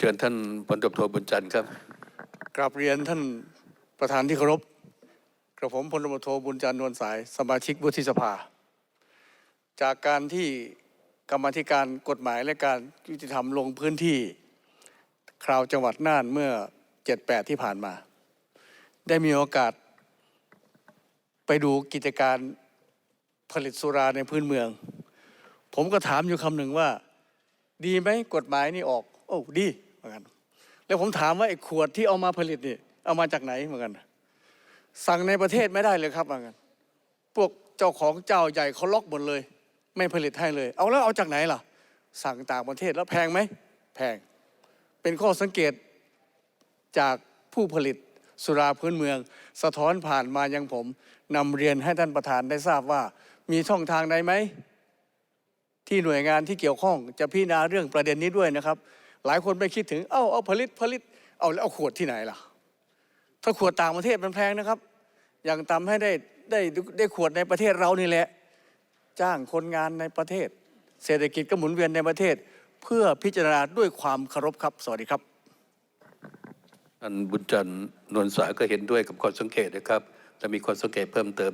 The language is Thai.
เชิญท่านพลตบโทบุญจันทร์ครับกราบเรียนท่านประธานที่เคารพกระผมพลตำรวจโทบุญจันทร์นวลสาย สมาชิกวุฒิสภา จากการที่กรรมธิการกฎหมายและการยุติธรรมลงพื้นที่คราวจังหวัดน่านเมื่อ 78 ที่ผ่านมา ได้มีโอกาสไปดูกิจการผลิตสุราในพื้นเมือง ผมก็ถามอยู่คำหนึ่งว่า ดีไหมกฎหมายนี่ออก โอ้ดี มือนกัน แล้วผมถามว่าไอ้ขวดที่เอามาผลิตนี่เอามาจากไหนเหมือนกัน สั่งในประเทศไม่ได้เลยครับเหมือนกัน พวกเจ้าของเจ้าใหญ่เขาล็อกหมดเลย ไม่ผลิตให้เลย เอาแล้วเอาจากไหนล่ะ สั่งต่างประเทศแล้วแพงไหมแพง เป็นข้อสังเกตจากผู้ผลิตสุราพื้นเมือง สะท้อนผ่านมายังผมนำเรียนให้ท่านประธานได้ทราบว่า มีช่องทางใดไหมที่หน่วยงานที่เกี่ยวข้องจะพิจารณาเรื่องประเด็นนี้ด้วยนะครับ หลายคนไปคิดถึง เอ้าเอาผลิตผลิต เอาแล้วเอาขวดที่ไหนล่ะ ถ้าขวดต่างประเทศมันแพงนะครับ อย่างตำให้ได้ได้ได้ขวดในประเทศเรานี่แหละ จ้างคนงานในประเทศ เศรษฐกิจก็หมุนเวียนในประเทศ เพื่อพิจารณาด้วยความเคารพครับ สวัสดีครับท่านบุญจันทร์นวลสายก็เห็นด้วยกับข้อสังเกตนะครับและมีข้อสังเกตเพิ่มเติม